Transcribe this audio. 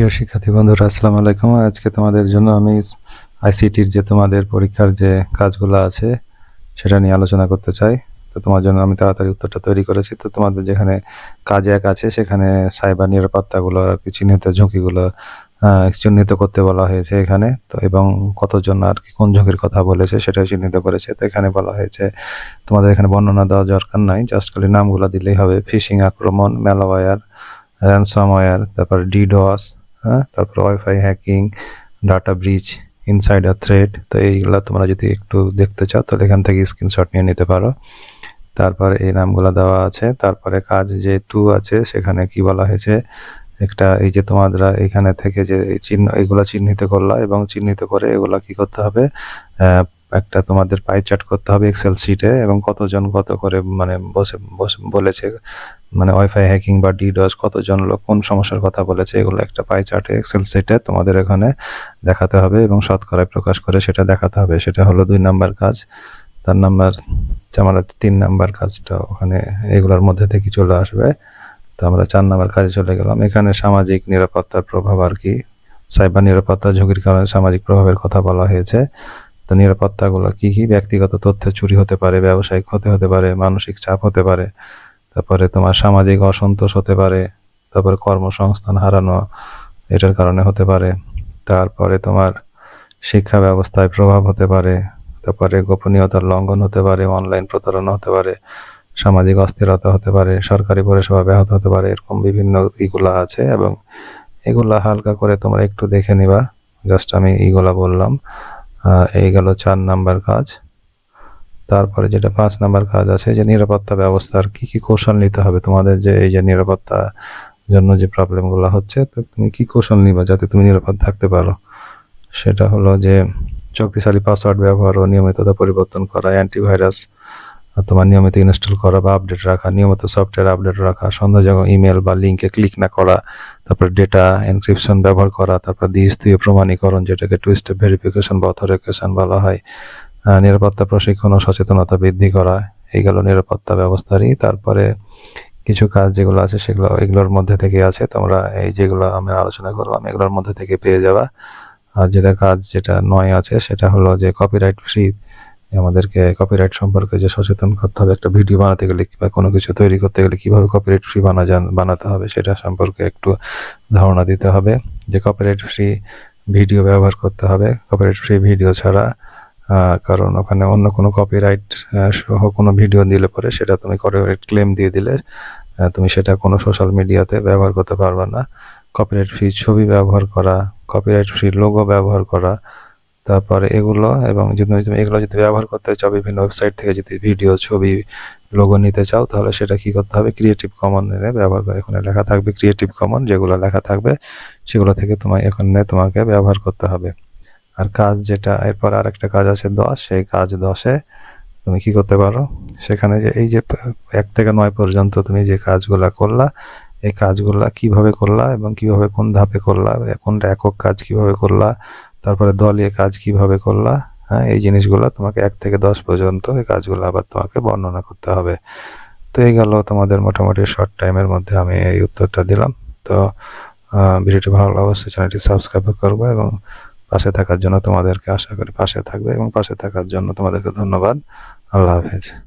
প্রিয় শিক্ষার্থী বন্ধুরা, আসসালামু আলাইকুম। আজকে তোমাদের জন্য আমি আইসিটির যে তোমাদের পরীক্ষার যে কাজগুলো আছে সেটা নিয়ে আলোচনা করতে চাই। তো তোমার জন্য আমি তাড়াতাড়ি উত্তরটা তৈরি করেছি। তো তোমাদের যেখানে কাজ এক আছে, সেখানে সাইবার নিরাপত্তাগুলো আর কি চিহ্নিত ঝুঁকিগুলো চিহ্নিত করতে বলা হয়েছে এখানে। তো এবং কতজন আর কি কোন ঝুঁকির কথা বলেছে সেটাও চিহ্নিত করেছে। তো এখানে বলা হয়েছে, তোমাদের এখানে বর্ণনা দেওয়া দরকার নাই। জাস্ট খালি নামগুলো দিলেই হবে। ফিশিং আক্রমণ ম্যালওয়্যার র্যানসামওয়্যার তারপর ডিডস হ্যাঁ? তারপর wifi hacking data breach insider threat তো এইগুলা তোমরা যদি একটু দেখতে চাও, তাহলে এখান থেকে স্ক্রিনশট নিয়ে নিতে পারো। তারপর এই নামগুলো দেওয়া আছে। তারপরে কাজ যে টু আছে, সেখানে কি বলা হয়েছে? একটা এই যে তোমরা এখানে থেকে যে চিহ্ন, এগুলা চিহ্নিত করলা এবং চিহ্নিত করে এগুলো কি করতে হবে? একটা তোমাদের পাই চার্ট করতে হবে এক্সেল শিটে এবং কতজন কত করে মানে বসে বসে, বলেছে মানে ওয়াইফাই হ্যাকিং বা ডিডস কতজন লোক কোন সমস্যার কথা বলেছে, এগুলো একটা পাই চার্টে এক্সেল শিটে তোমাদের এখানে দেখাতে হবে এবং শতকরায় প্রকাশ করে সেটা দেখাতে হবে। সেটা হলো দুই নাম্বার কাজ, তার নাম্বার আমরা তিন নাম্বার কাজটা ওখানে এগুলোর মধ্যে থেকে চলে আসবে। তো আমরা চার নাম্বার কাজে চলে গেলাম। এখানে সামাজিক নিরাপত্তার প্রভাব আর কি সাইবার নিরাপত্তা, ঝুঁকির কারণে সামাজিক প্রভাবের কথা বলা হয়েছে। তো নিরাপত্তাগুলো কি কি? ব্যক্তিগত তথ্য চুরি হতে পারে, ব্যবসায়িক ক্ষতি হতে পারে, মানসিক চাপ হতে পারে। তারপরে তোমার সামাজিক অসন্তোষ হতে পারে, তারপরে কর্মসংস্থান হারানো, এটার কারণে হতে পারে। তারপরে তোমার শিক্ষা ব্যবস্থায় প্রভাব হতে পারে, তারপরে গোপনীয়তার লঙ্ঘন হতে পারে, অনলাইন প্রতারণা হতে পারে, সামাজিক অস্থিরতা হতে পারে, সরকারি পরিষেবা ব্যাহত হতে পারে, এরকম বিভিন্ন ইগুলা আছে এবং এগুলা হালকা করে তোমরা একটু দেখে নিবা। জাস্ট আমি এইগুলা বললাম। এই গেল চার নাম্বার কাজ। তারপরে যেটা পাঁচ নাম্বার কাজ আছে যে নিরাপত্তা ব্যবস্থার কি কি কৌশল নিতে হবে? তোমাদের যে এই যে নিরাপত্তা জন্য যে প্রবলেমগুলো হচ্ছে, তো তুমি কি কৌশল নিবা যাতে তুমি নিরাপদ থাকতে পারো? সেটা হলো যে শক্তিশালী পাসওয়ার্ড ব্যবহার ও নিয়মিততা পরিবর্তন করা অ্যান্টিভাইরাস তোমার নিয়মিত ইনস্টল করা বা আপডেট রাখা, নিয়মিত সফটওয়্যার আপডেট রাখা সন্দেহজনক ইমেল বা লিঙ্কে ক্লিক না করা, তারপর ডেটা এনক্রিপশন ব্যবহার করা, তারপর দ্বিস্তরীয় প্রমাণীকরণ যেটাকে টু স্টেপ ভেরিফিকেশন বা অথরিকেশন বলা হয়। নিরাপত্তা প্রশিক্ষণ ও সচেতনতা বৃদ্ধি করা, এই গেল নিরাপত্তা ব্যবস্থারই। তারপরে কিছু কাজ যেগুলো আছে সেগুলো, এগুলোর মধ্যে থেকে আছে। তোমরা এই যেগুলো আমি আলোচনা করলাম, এগুলোর মধ্যে থেকে পেয়ে যাবা। আর যেটা কাজ যেটা নয় আছে, সেটা হলো যে কপিরাইট ফ্রি আমাদেরকে কপিরাইট সম্পর্কে যে সচেতন করতে হবে, একটা ভিডিও বানাতে গেলে বা কোনো কিছু তৈরি করতে গেলে কীভাবে কপিরাইট ফ্রি বানা যান বানাতে হবে, সেটা সম্পর্কে একটু ধারণা দিতে হবে। যে কপিরাইট ফ্রি ভিডিও ব্যবহার করতে হবে কপিরাইট ফ্রি ভিডিও ছাড়া কারণ ওখানে অন্য কোনো কপিরাইট সহ কোনো ভিডিও দিলে পরে সেটা তুমি কপিরাইট ক্লেম দিয়ে দিলে তুমি সেটা কোনো সোশ্যাল মিডিয়াতে ব্যবহার করতে পারবে না। কপিরাইট ফ্রি ছবি ব্যবহার করা কপিরাইট ফ্রি লোগো ব্যবহার করা, তারপরে এগুলো এবং যদি তুমি, এগুলো যদি ব্যবহার করতে চাও বিভিন্ন ওয়েবসাইট থেকে যদি ভিডিও ছবি লোগো নিতে চাও, তাহলে সেটা কি করতে হবে? ক্রিয়েটিভ কমন এনে ব্যবহার করে এখানে লেখা থাকবে ক্রিয়েটিভ কমন যেগুলো লেখা থাকবে সেগুলো থেকে তোমার এখানে তোমাকে ব্যবহার করতে হবে। আর কাজ যেটা, এরপর আরেকটা কাজ আছে দশ, সেই কাজ দশে তুমি কি করতে পারো? সেখানে যে এই যে এক থেকে নয় পর্যন্ত তুমি যে কাজগুলা করলা, এই কাজগুলা কীভাবে করলা এবং কীভাবে কোন ধাপে করলা, কোনটা একক কাজ কীভাবে করলা, তারপরে দলীয় কাজ কীভাবে করলা হ্যাঁ এই জিনিসগুলো তোমাকে এক থেকে দশ পর্যন্ত এই কাজগুলো আবার তোমাকে বর্ণনা করতে হবে। তো এই গেল তোমাদের মোটামুটি শর্ট টাইমের মধ্যে আমি এই উত্তরটা দিলাম। তো ভিডিওটি ভালো লাগলে অবশ্যই চ্যানেলটি সাবস্ক্রাইব করব এবং পাশে থাকার জন্য তোমাদেরকে আশা করি পাশে থাকবে এবং পাশে থাকার জন্য তোমাদেরকে ধন্যবাদ। আল্লাহ হাফেজ।